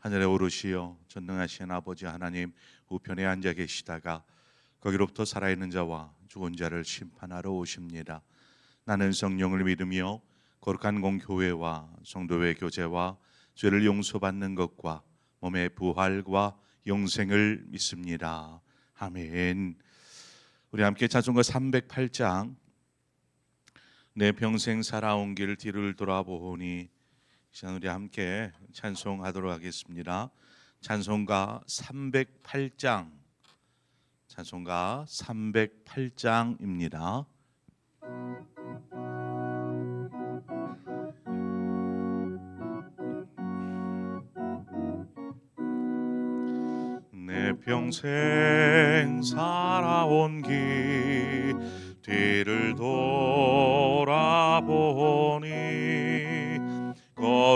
하늘에 오르시어 전능하신 아버지 하나님 우편에 앉아 계시다가 거기로부터 살아있는 자와 죽은 자를 심판하러 오십니다. 나는 성령을 믿으며 거룩한 공교회와 성도의 교제와 죄를 용서받는 것과 몸의 부활과 영생을 믿습니다. 아멘. 우리 함께 찬송가 308장 내 평생 살아온 길 뒤를 돌아보니 시간 우리 함께 찬송하도록 하겠습니다. 찬송가 308장 찬송가 308장입니다. 내 평생 살아온 길 뒤를 돌아보니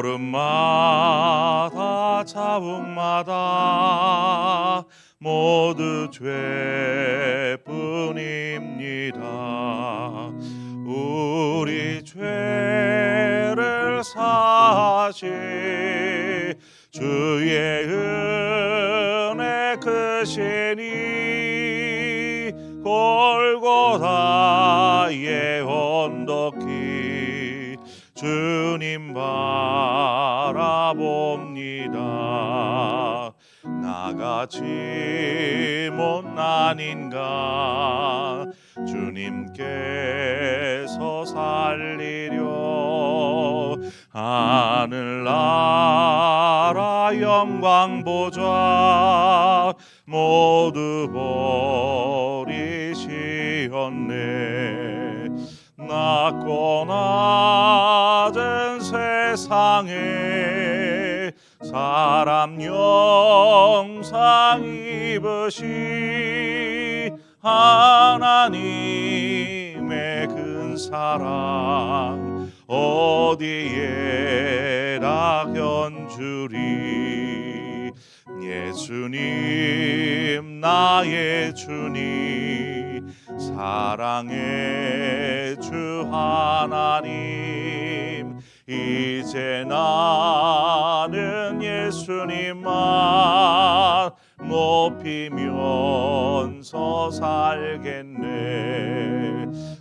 걸음마다 자국마다 모두 죄뿐입니다. 우리 죄를 사시 주님 바라봅니다. 나같이 못난 인간 주님께서 살리려 하늘나라 영광 보좌 모두 버 낮고 낮은 세상에 사람 영상 입으시 하나님의 큰 사랑 어디에나 견주리? 예수님 나의 주님 사랑의 주 하나님. 이제 나는 예수님만 높이면서 살겠네.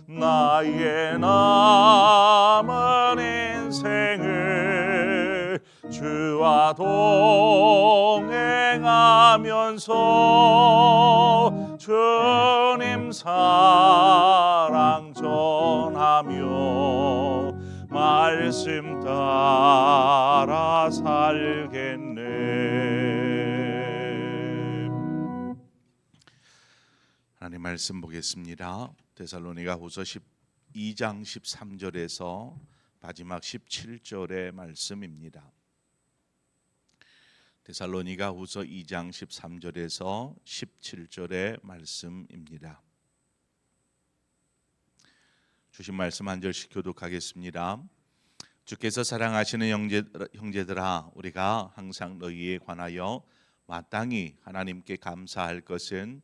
나의 남은 인생을 주와 동행하면서 주님 사랑 전하며 말씀 따라 살겠네 하나님 말씀 보겠습니다. 데살로니가 후서 12장 13절에서 마지막 17절의 말씀입니다. 데살로니가 후서 2장 13절에서 17절의 말씀입니다. 주신 말씀 한 절씩 교독하겠습니다. 주께서 사랑하시는 형제, 형제들아 우리가 항상 너희에 관하여 마땅히 하나님께 감사할 것은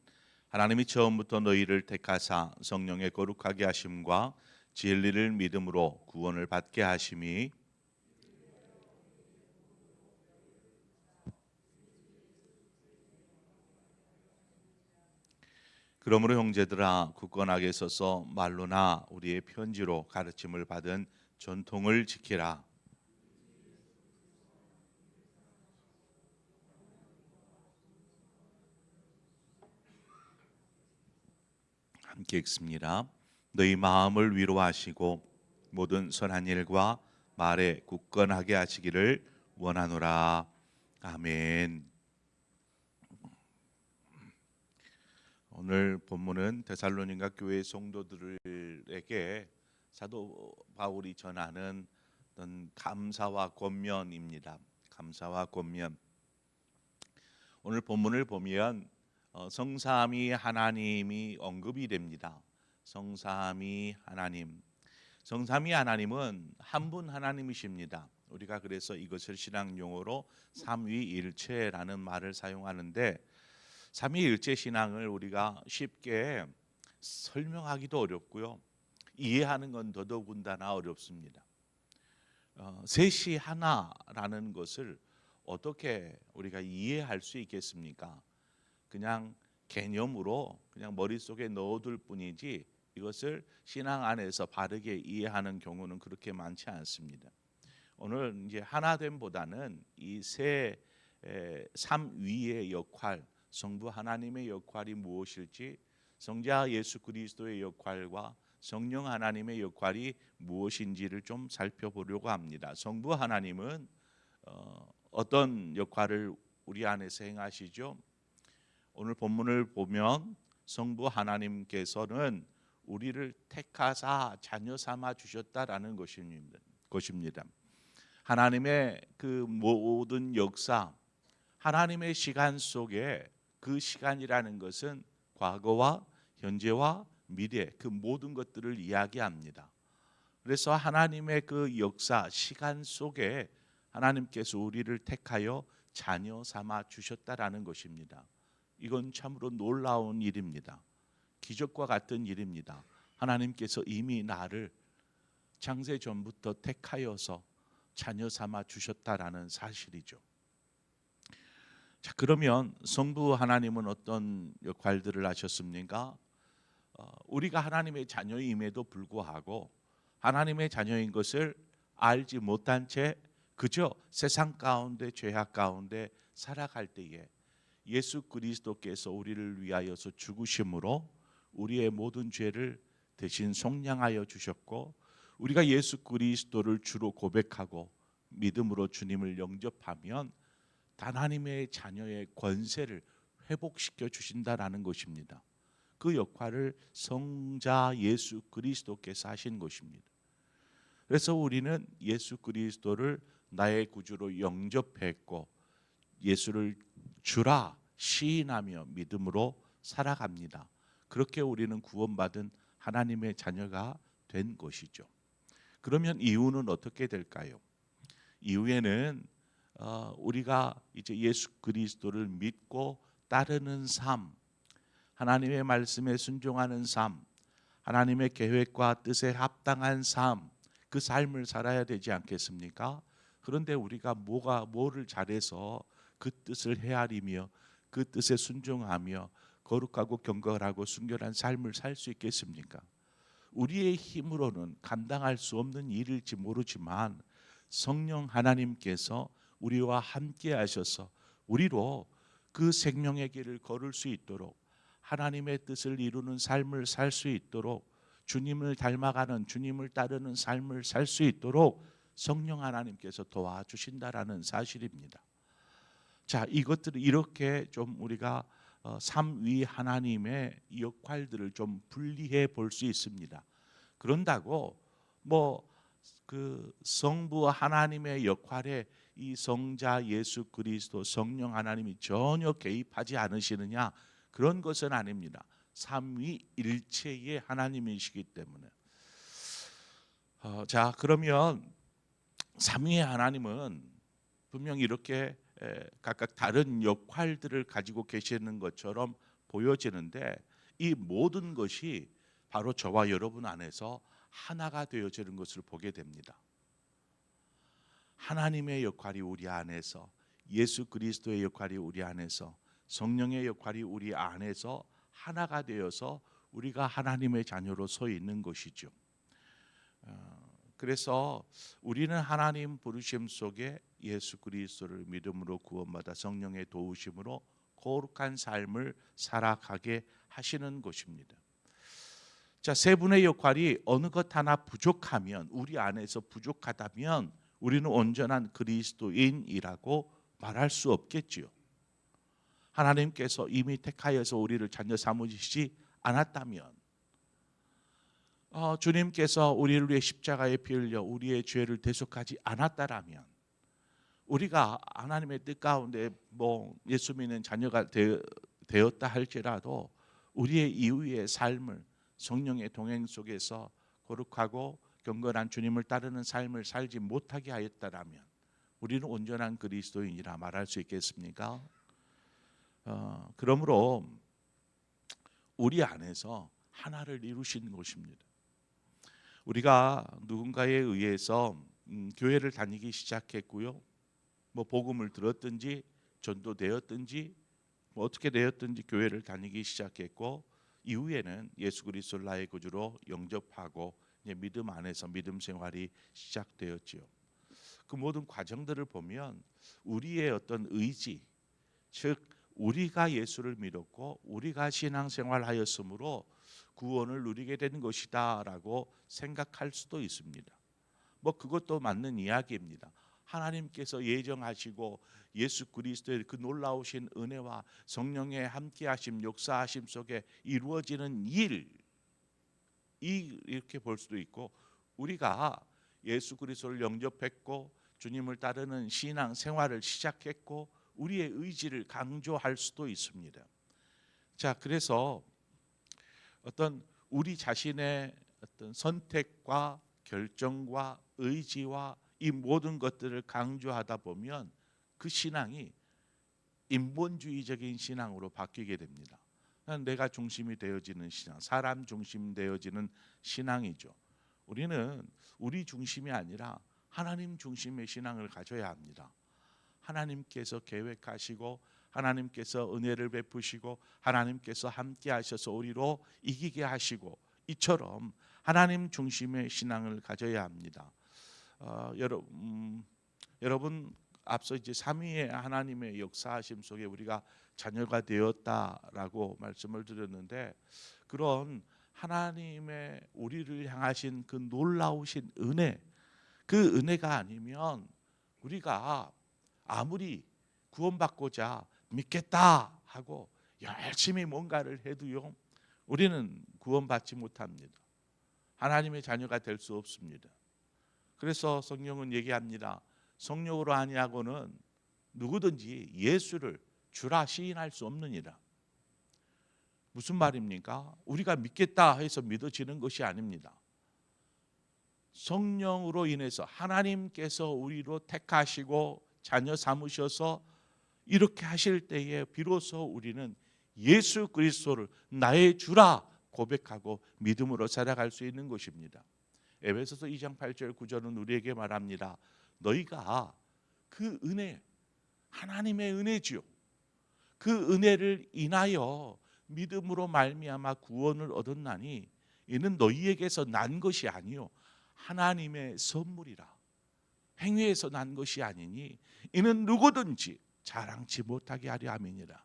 하나님이 처음부터 너희를 택하사 성령의 거룩하게 하심과 진리를 믿음으로 구원을 받게 하심이 그러므로 형제들아 굳건하게 서서 말로나 우리의 편지로 가르침을 받은 전통을 지키라. 함께 읽습니다. 너희 마음을 위로하시고 모든 선한 일과 말에 굳건하게 하시기를 원하노라. 아멘. 오늘 본문은 데살로니가 교회 성도들에게 사도 바울이 전하는 어떤 감사와 권면입니다. 감사와 권면. 오늘 본문을 보면 어, 성삼위 하나님이 언급이 됩니다. 성삼위 하나님. 성삼위 하나님은 한 분 하나님이십니다. 우리가 그래서 이것을 신앙 용어로 삼위일체라는 말을 사용하는데 삼위일체 신앙을 우리가 쉽게 설명하기도 어렵고요. 이해하는 건 더더군다나 어렵습니다. 어, 셋이 하나라는 것을 어떻게 우리가 이해할 수 있겠습니까? 그냥 개념으로 그냥 머릿속에 넣어둘 뿐이지 이것을 신앙 안에서 바르게 이해하는 경우는 그렇게 많지 않습니다. 오늘 이제 하나됨보다는 이 세 삼위의 역할, 성부 하나님의 역할이 무엇일지, 성자 예수 그리스도의 역할과 성령 하나님의 역할이 무엇인지를 좀 살펴보려고 합니다. 성부 하나님은 어, 어떤 역할을 우리 안에서 행하시죠? 오늘 본문을 보면 성부 하나님께서는 우리를 택하사 자녀 삼아 주셨다라는 것입니다. 하나님의 그 모든 역사, 하나님의 시간 속에 그 시간이라는 것은 과거와 현재와 미래 그 모든 것들을 이야기합니다. 그래서 하나님의 그 역사 시간 속에 하나님께서 우리를 택하여 자녀 삼아 주셨다라는 것입니다. 이건 참으로 놀라운 일입니다. 기적과 같은 일입니다. 하나님께서 이미 나를 창세 전부터 택하여서 자녀 삼아 주셨다라는 사실이죠. 자, 그러면 성부 하나님은 어떤 역할들을 하셨습니까? 어, 우리가 하나님의 자녀임에도 불구하고 하나님의 자녀인 것을 알지 못한 채 그저 세상 가운데 죄악 가운데 살아갈 때에 예수 그리스도께서 우리를 위하여서 죽으심으로 우리의 모든 죄를 대신 속량하여 주셨고 우리가 예수 그리스도를 주로 고백하고 믿음으로 주님을 영접하면 하나님의 자녀의 권세를 회복시켜 주신다라는 것입니다. 그 역할을 성자 예수 그리스도께서 하신 것입니다. 그래서 우리는 예수 그리스도를 나의 구주로 영접했고 예수를 주라 시인하며 믿음으로 살아갑니다. 그렇게 우리는 구원받은 하나님의 자녀가 된 것이죠. 그러면 이유는 어떻게 될까요? 이후에는 어, 우리가 이제 예수 그리스도를 믿고 따르는 삶, 하나님의 말씀에 순종하는 삶, 하나님의 계획과 뜻에 합당한 삶, 그 삶을 살아야 되지 않겠습니까? 그런데 우리가 뭐가 뭐를 잘해서 그 뜻을 헤아리며 그 뜻에 순종하며 거룩하고 경건하고 순결한 삶을 살 수 있겠습니까? 우리의 힘으로는 감당할 수 없는 일일지 모르지만 성령 하나님께서 우리와 함께 하셔서 우리로 그 생명의 길을 걸을 수 있도록 하나님의 뜻을 이루는 삶을 살 수 있도록 주님을 닮아가는 주님을 따르는 삶을 살 수 있도록 성령 하나님께서 도와주신다라는 사실입니다. 자, 이것들을 이렇게 좀 우리가 어, 삼위 하나님의 역할들을 좀 분리해 볼 수 있습니다. 그런다고 뭐 그 성부 하나님의 역할에 이 성자 예수 그리스도 성령 하나님이 전혀 개입하지 않으시느냐 그런 것은 아닙니다. 삼위일체의 하나님이시기 때문에 어, 자 그러면 삼위의 하나님은 분명 이렇게 각각 다른 역할들을 가지고 계시는 것처럼 보여지는데 이 모든 것이 바로 저와 여러분 안에서 하나가 되어지는 것을 보게 됩니다. 하나님의 역할이 우리 안에서 예수 그리스도의 역할이 우리 안에서 성령의 역할이 우리 안에서 하나가 되어서 우리가 하나님의 자녀로 서 있는 것이죠. 어, 그래서 우리는 하나님 부르심 속에 예수 그리스도를 믿음으로 구원받아 성령의 도우심으로 거룩한 삶을 살아가게 하시는 것입니다. 자, 세 분의 역할이 어느 것 하나 부족하면 우리 안에서 부족하다면 우리는 온전한 그리스도인이라고 말할 수 없겠지요. 하나님께서 이미 택하여서 우리를 자녀 삼으시지 않았다면 어, 주님께서 우리를 위해 십자가에 피 흘려 우리의 죄를 대속하지 않았다라면 우리가 하나님의 뜻 가운데 뭐 예수 믿는 자녀가 되, 되었다 할지라도 우리의 이후의 삶을 성령의 동행 속에서 거룩하고 경건한 주님을 따르는 삶을 살지 못하게 하였다라면 우리는 온전한 그리스도인이라 말할 수 있겠습니까? 어, 그러므로 우리 안에서 하나를 이루신 것입니다. 우리가 누군가에 의해서 음, 교회를 다니기 시작했고요. 뭐 복음을 들었든지 전도되었든지 뭐 어떻게 되었든지 교회를 다니기 시작했고 이후에는 예수 그리스도를 나의 구주로 영접하고 이제 믿음 안에서 믿음 생활이 시작되었지요. 그 모든 과정들을 보면 우리의 어떤 의지, 즉 우리가 예수를 믿었고 우리가 신앙생활하였으므로 구원을 누리게 된 것이다라고 생각할 수도 있습니다. 뭐 그것도 맞는 이야기입니다. 하나님께서 예정하시고 예수 그리스도의 그 놀라우신 은혜와 성령의 함께하심 역사하심 속에 이루어지는 일 이- 이렇게 볼 수도 있고 우리가 예수 그리스도를 영접했고 주님을 따르는 신앙 생활을 시작했고 우리의 의지를 강조할 수도 있습니다. 자, 그래서 어떤 우리 자신의 어떤 선택과 결정과 의지와 이 모든 것들을 강조하다 보면 그 신앙이 인본주의적인 신앙으로 바뀌게 됩니다. 내가 중심이 되어지는 신앙, 사람 중심 되어지는 신앙이죠. 우리는 우리 중심이 아니라 하나님 중심의 신앙을 가져야 합니다. 하나님께서 계획하시고 하나님께서 은혜를 베푸시고 하나님께서 함께 하셔서 우리로 이기게 하시고 이처럼 하나님 중심의 신앙을 가져야 합니다. 어, 여러, 음, 여러분 앞서 이제 삼위의 하나님의 역사하심 속에 우리가 자녀가 되었다라고 말씀을 드렸는데 그런 하나님의 우리를 향하신 그 놀라우신 은혜 그 은혜가 아니면 우리가 아무리 구원받고자 믿겠다 하고 열심히 뭔가를 해도요 우리는 구원받지 못합니다. 하나님의 자녀가 될 수 없습니다. 그래서 성령은 얘기합니다. 성령으로 아니하고는 누구든지 예수를 주라 시인할 수 없느니라. 무슨 말입니까? 우리가 믿겠다 해서 믿어지는 것이 아닙니다. 성령으로 인해서 하나님께서 우리로 택하시고 자녀 삼으셔서 이렇게 하실 때에 비로소 우리는 예수 그리스도를 나의 주라 고백하고 믿음으로 살아갈 수 있는 것입니다. 에베소서 2장 8절 9절은 우리에게 말합니다. 너희가 그 은혜 하나님의 은혜지요. 그 은혜를 인하여 믿음으로 말미암아 구원을 얻었나니 이는 너희에게서 난 것이 아니요 하나님의 선물이라. 행위에서 난 것이 아니니 이는 누구든지 자랑치 못하게 하려 함이니라.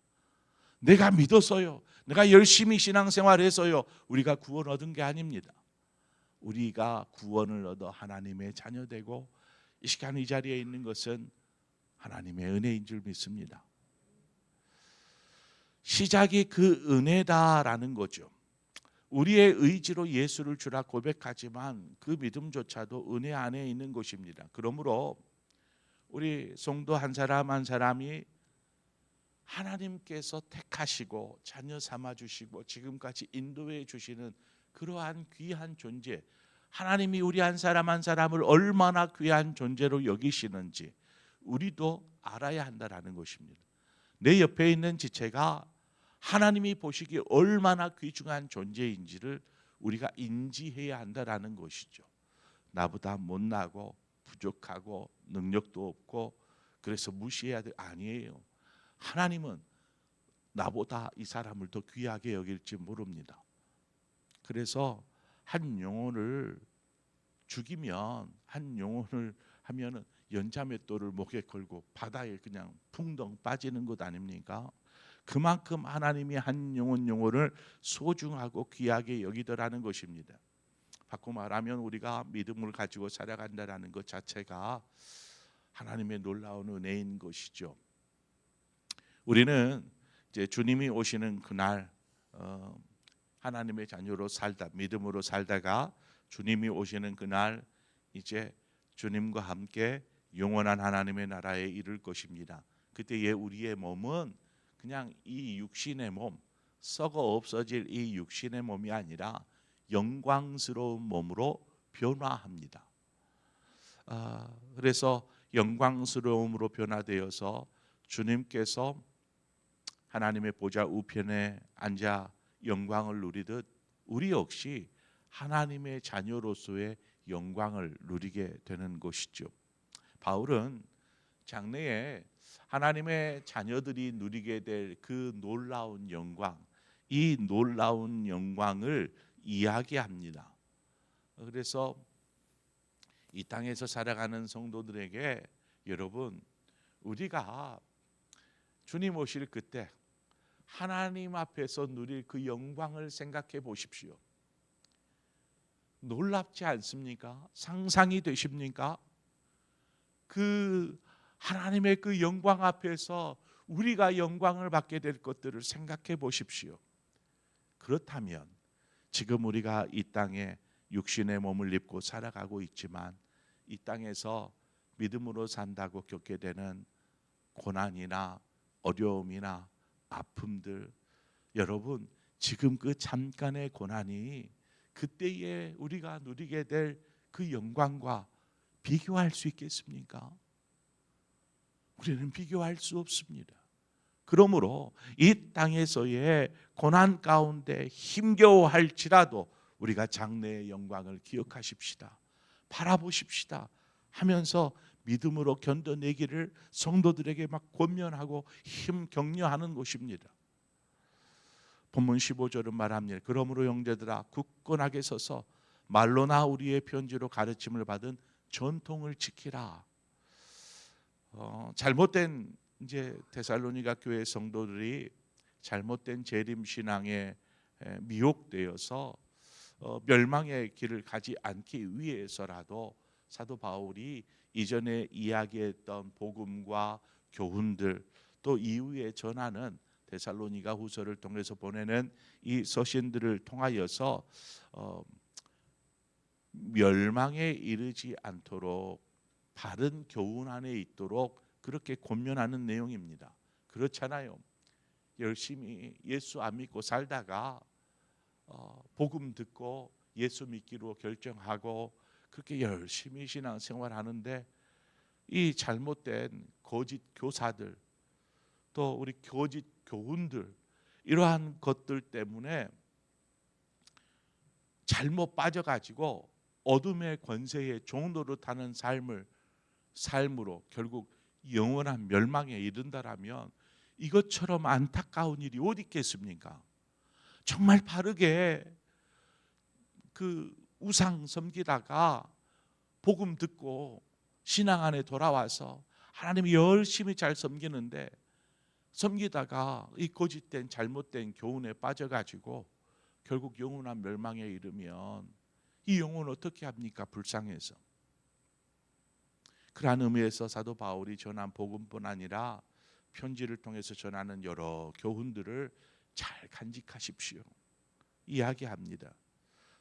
내가 믿어서요. 내가 열심히 신앙생활해서요. 우리가 구원 얻은 게 아닙니다. 우리가 구원을 얻어 하나님의 자녀 되고 이 시간 이 자리에 있는 것은 하나님의 은혜인 줄 믿습니다. 시작이 그 은혜다라는 거죠. 우리의 의지로 예수를 주라 고백하지만 그 믿음조차도 은혜 안에 있는 것입니다. 그러므로 우리 성도 한 사람 한 사람이 하나님께서 택하시고 자녀 삼아 주시고 지금까지 인도해 주시는 그러한 귀한 존재 하나님이 우리 한 사람 한 사람을 얼마나 귀한 존재로 여기시는지 우리도 알아야 한다라는 것입니다. 내 옆에 있는 지체가 하나님이 보시기에 얼마나 귀중한 존재인지를 우리가 인지해야 한다라는 것이죠. 나보다 못나고 부족하고 능력도 없고 그래서 무시해야 돼 아니에요. 하나님은 나보다 이 사람을 더 귀하게 여길지 모릅니다. 그래서 한 영혼을 죽이면 한 영혼을 하면은 연자맷돌을 목에 걸고 바다에 그냥 풍덩 빠지는 것 아닙니까? 그만큼 하나님이 한 영혼 영혼을 소중하고 귀하게 여기더라는 것입니다. 바꿔 말하면 우리가 믿음을 가지고 살아간다라는 것 자체가 하나님의 놀라운 은혜인 것이죠. 우리는 이제 주님이 오시는 그날 어, 하나님의 자녀로 살다 믿음으로 살다가 주님이 오시는 그날 이제 주님과 함께 영원한 하나님의 나라에 이를 것입니다. 그때에 우리의 몸은 그냥 이 육신의 몸 썩어 없어질 이 육신의 몸이 아니라 영광스러운 몸으로 변화합니다. 아, 그래서 영광스러움으로 변화되어서 주님께서 하나님의 보좌 우편에 앉아 영광을 누리듯 우리 역시 하나님의 자녀로서의 영광을 누리게 되는 것이죠. 바울은 장래에 하나님의 자녀들이 누리게 될 그 놀라운 영광, 이 놀라운 영광을 이야기합니다. 그래서 이 땅에서 살아가는 성도들에게 여러분 우리가 주님 오실 그때 하나님 앞에서 누릴 그 영광을 생각해 보십시오. 놀랍지 않습니까? 상상이 되십니까? 그 하나님의 그 영광 앞에서 우리가 영광을 받게 될 것들을 생각해 보십시오. 그렇다면 지금 우리가 이 땅에 육신의 몸을 입고 살아가고 있지만 이 땅에서 믿음으로 산다고 겪게 되는 고난이나 어려움이나 아픔들 여러분 지금 그 잠깐의 고난이 그때에 우리가 누리게 될 그 영광과 비교할 수 있겠습니까? 우리는 비교할 수 없습니다. 그러므로 이 땅에서의 고난 가운데 힘겨워할지라도 우리가 장래의 영광을 기억하십시다. 바라보십시다. 하면서 믿음으로 견뎌내기를 성도들에게 막 권면하고 힘 격려하는 것입니다. 본문 15절은 말합니다. 그러므로 형제들아 굳건하게 서서 말로나 우리의 편지로 가르침을 받은 전통을 지키라. 어, 잘못된 이제 데살로니가 교회 성도들이 잘못된 재림 신앙에 에, 미혹되어서 어, 멸망의 길을 가지 않기 위해서라도 사도 바울이 이전에 이야기했던 복음과 교훈들 또 이후에 전하는 데살로니가 후서를 통해서 보내는 이 서신들을 통하여서 어, 멸망에 이르지 않도록 바른 교훈 안에 있도록 그렇게 권면하는 내용입니다. 그렇잖아요. 열심히 예수 안 믿고 살다가 어, 복음 듣고 예수 믿기로 결정하고 그렇게 열심히 신앙 생활 하는데 이 잘못된 거짓 교사들 또 우리 거짓 교훈들 이러한 것들 때문에 잘못 빠져가지고 어둠의 권세의 종로를 타는 삶을 삶으로 결국 영원한 멸망에 이른다라면 이것처럼 안타까운 일이 어디 있겠습니까? 정말 바르게 그 우상 섬기다가 복음 듣고 신앙 안에 돌아와서 하나님 열심히 잘 섬기는데 섬기다가 이 거짓된 잘못된 교훈에 빠져가지고 결국 영원한 멸망에 이르면 이 영혼 어떻게 합니까? 불쌍해서. 그러한 의미에서 사도 바울이 전한 복음뿐 아니라 편지를 통해서 전하는 여러 교훈들을 잘 간직하십시오. 이야기합니다.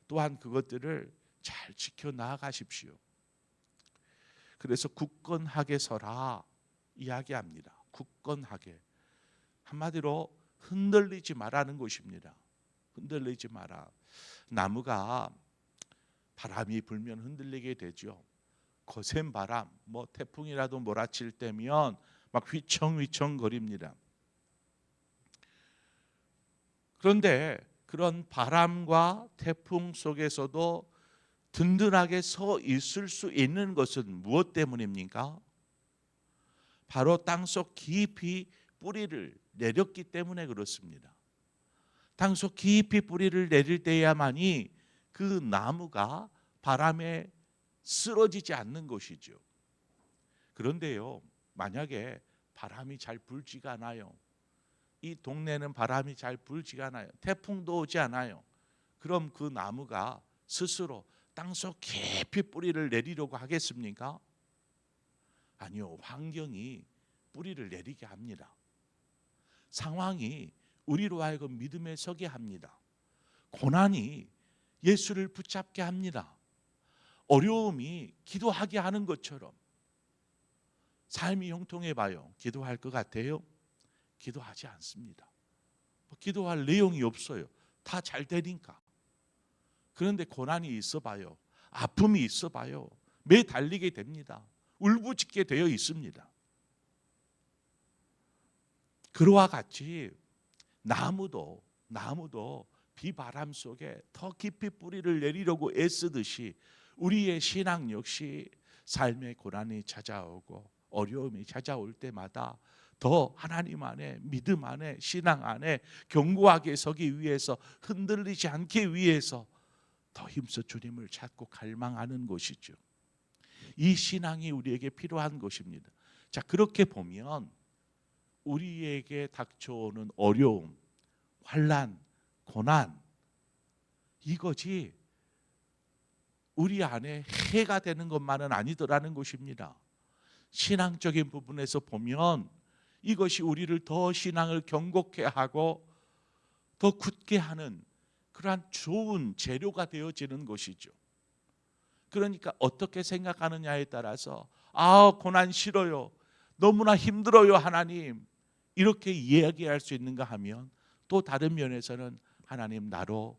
또한 그것들을 잘 지켜 나가십시오. 그래서 굳건하게 서라 이야기합니다. 굳건하게 한마디로 흔들리지 말라는 것입니다. 흔들리지 마라. 나무가 바람이 불면 흔들리게 되죠. 거센 바람, 뭐 태풍이라도 몰아칠 때면 막 휘청휘청 거립니다. 그런데 그런 바람과 태풍 속에서도 든든하게 서 있을 수 있는 것은 무엇 때문입니까? 바로 땅속 깊이 뿌리를 내렸기 때문에 그렇습니다. 땅속 깊이 뿌리를 내릴 때야만이 그 나무가 바람에 쓰러지지 않는 것이죠. 그런데요, 만약에 바람이 잘 불지가 않아요. 이 동네는 바람이 잘 불지가 않아요. 태풍도 오지 않아요. 그럼 그 나무가 스스로 땅속 깊이 뿌리를 내리려고 하겠습니까? 아니요. 환경이 뿌리를 내리게 합니다. 상황이 우리로 하여금 믿음에 서게 합니다. 고난이 예수를 붙잡게 합니다. 어려움이 기도하게 하는 것처럼 삶이 형통해 봐요. 기도할 것 같아요? 기도하지 않습니다. 뭐 기도할 내용이 없어요. 다 잘 되니까. 그런데 고난이 있어 봐요. 아픔이 있어 봐요. 매 달리게 됩니다. 울부짖게 되어 있습니다. 그와 같이 나무도 나무도 비바람 속에 더 깊이 뿌리를 내리려고 애쓰듯이 우리의 신앙 역시 삶의 고난이 찾아오고 어려움이 찾아올 때마다 더 하나님 안에 믿음 안에 신앙 안에 견고하게 서기 위해서 흔들리지 않기 위해서 더 힘써 주님을 찾고 갈망하는 것이죠. 이 신앙이 우리에게 필요한 것입니다. 자, 그렇게 보면 우리에게 닥쳐오는 어려움, 환란, 고난 이것이 우리 안에 해가 되는 것만은 아니더라는 것입니다. 신앙적인 부분에서 보면 이것이 우리를 더 신앙을 경고케 하고 더 굳게 하는 그러한 좋은 재료가 되어지는 것이죠. 그러니까 어떻게 생각하느냐에 따라서 아 고난 싫어요. 너무나 힘들어요 하나님. 이렇게 이야기할 수 있는가 하면 또 다른 면에서는 하나님 나로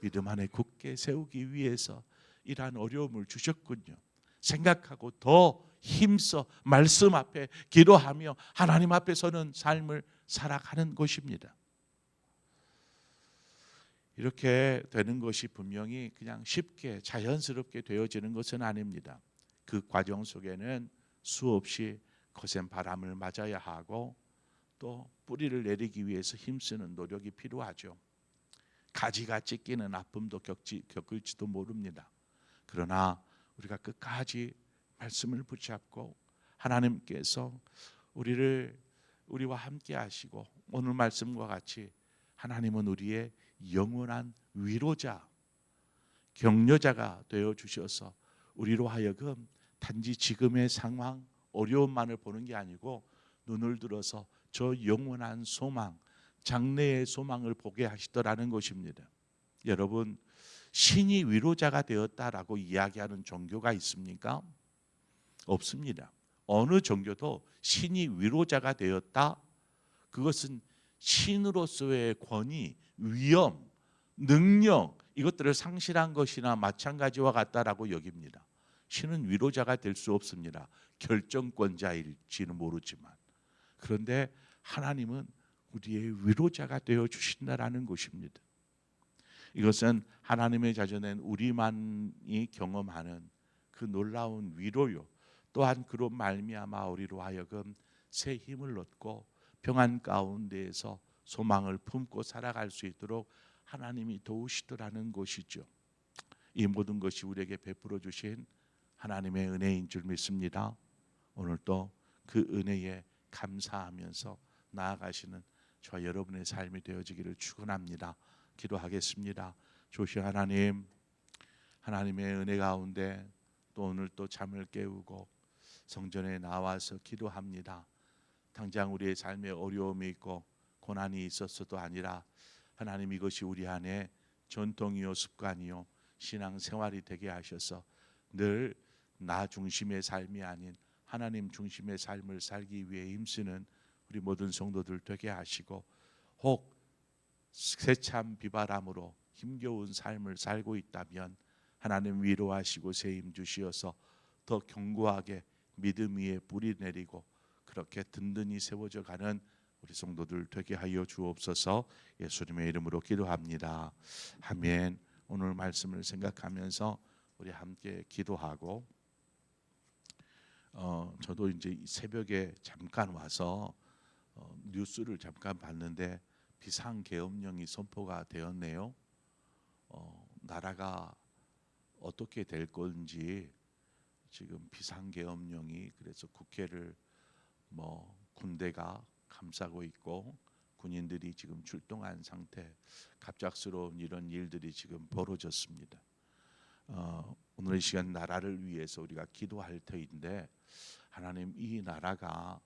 믿음 안에 굳게 세우기 위해서 이러한 어려움을 주셨군요. 생각하고 더 힘써 말씀 앞에 기도하며 하나님 앞에 서는 삶을 살아가는 것입니다. 이렇게 되는 것이 분명히 그냥 쉽게 자연스럽게 되어지는 것은 아닙니다. 그 과정 속에는 수없이 거센 바람을 맞아야 하고 또 뿌리를 내리기 위해서 힘쓰는 노력이 필요하죠. 가지가 찢기는 아픔도 겪을지도 모릅니다. 그러나 우리가 끝까지 말씀을 붙잡고 하나님께서 우리를 우리와 함께 하시고 오늘 말씀과 같이 하나님은 우리의 영원한 위로자, 격려자가 되어 주셔서 우리로 하여금 단지 지금의 상황, 어려움만을 보는 게 아니고 눈을 들어서 저 영원한 소망, 장래의 소망을 보게 하시더라는 것입니다. 여러분, 신이 위로자가 되었다라고 이야기하는 종교가 있습니까? 없습니다. 어느 종교도 신이 위로자가 되었다. 그것은 신으로서의 권위, 위엄, 능력 이것들을 상실한 것이나 마찬가지와 같다라고 여깁니다. 신은 위로자가 될 수 없습니다. 결정권자일지는 모르지만 그런데 하나님은 우리의 위로자가 되어 주신다라는 것입니다. 이것은 하나님의 자녀된 우리만이 경험하는 그 놀라운 위로요. 또한 그로 말미암아 우리로 하여금 새 힘을 얻고 평안 가운데에서 소망을 품고 살아갈 수 있도록 하나님이 도우시더라는 것이죠. 이 모든 것이 우리에게 베풀어 주신 하나님의 은혜인 줄 믿습니다. 오늘 또그 은혜에 감사하면서 나아가시는 저와 여러분의 삶이 되어지기를 축원합니다. 기도하겠습니다. 조시 하나님, 하나님의 은혜 가운데 또 오늘 또 잠을 깨우고 성전에 나와서 기도합니다. 당장 우리의 삶에 어려움이 있고 고난이 있었어도 아니라 하나님 이것이 우리 안에 전통이요 습관이요 신앙 생활이 되게 하셔서 늘 나 중심의 삶이 아닌 하나님 중심의 삶을 살기 위해 힘쓰는 우리 모든 성도들 되게 하시고 혹 새참 비바람으로 힘겨운 삶을 살고 있다면 하나님 위로하시고 세임 주시어서 더 견고하게 믿음 위에 뿌리 내리고 그렇게 든든히 세워져 가는 우리 성도들 되게 하여 주옵소서 예수님의 이름으로 기도합니다. 아멘. 오늘 말씀을 생각하면서 우리 함께 기도하고 어, 저도 이제 새벽에 잠깐 와서 어, 뉴스를 잠깐 봤는데 비상 계엄령이 선포가 되었네요. 어, 나라가 어떻게 될 건지 지금 비상 계엄령이 그래서 국회를 뭐 군대가 감싸고 있고 군인들이 지금 출동한 상태 갑작스러운 이런 일들이 지금 벌어졌습니다. 어, 오늘 이 시간 나라를 위해서 우리가 기도할 터인데 하나님 이 나라가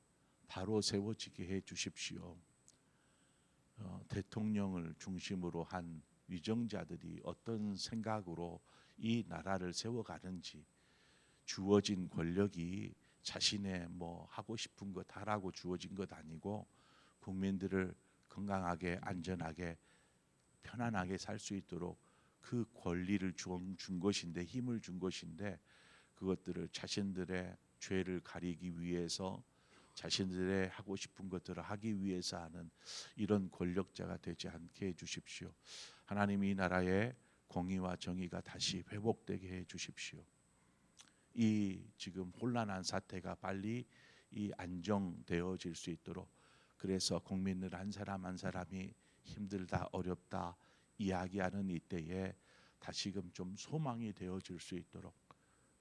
바로 세워지게 해 주십시오. 어, 대통령을 중심으로 한 위정자들이 어떤 생각으로 이 나라를 세워가는지 주어진 권력이 자신의 뭐 하고 싶은 것 하라고 주어진 것 아니고 국민들을 건강하게 안전하게 편안하게 살 수 있도록 그 권리를 준, 준 것인데 힘을 준 것인데 그것들을 자신들의 죄를 가리기 위해서 자신들의 하고 싶은 것들을 하기 위해서 하는 이런 권력자가 되지 않게 해 주십시오. 하나님 이 나라의 공의와 정의가 다시 회복되게 해 주십시오. 이 지금 혼란한 사태가 빨리 이 안정되어질 수 있도록 그래서 국민들 한 사람 한 사람이 힘들다 어렵다 이야기하는 이때에 다시금 좀 소망이 되어질 수 있도록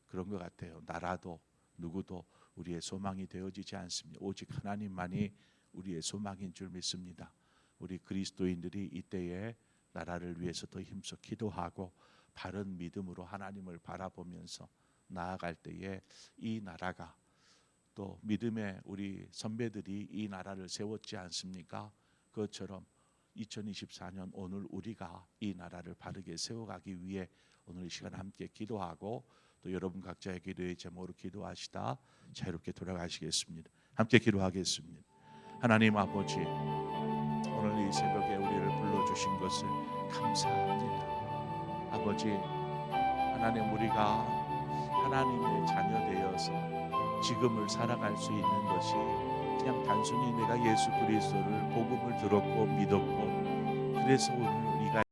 그런 것 같아요. 나라도 누구도 우리의 소망이 되어지지 않습니다. 오직 하나님만이 우리의 소망인 줄 믿습니다. 우리 그리스도인들이 이때에 나라를 위해서 더 힘써 기도하고 바른 믿음으로 하나님을 바라보면서 나아갈 때에 이 나라가 또 믿음의 우리 선배들이 이 나라를 세웠지 않습니까? 그것처럼 2024년 오늘 우리가 이 나라를 바르게 세워가기 위해 오늘 이 시간 함께 기도하고 또 여러분 각자의 기도의 제목으로 기도하시다 자유롭게 돌아가시겠습니다. 함께 기도하겠습니다. 하나님 아버지 오늘 이 새벽에 우리를 불러주신 것을 감사합니다. 아버지 하나님 우리가 하나님의 자녀 되어서 지금을 살아갈 수 있는 것이 그냥 단순히 내가 예수 그리스도를 복음을 들었고 믿었고 그래서 오늘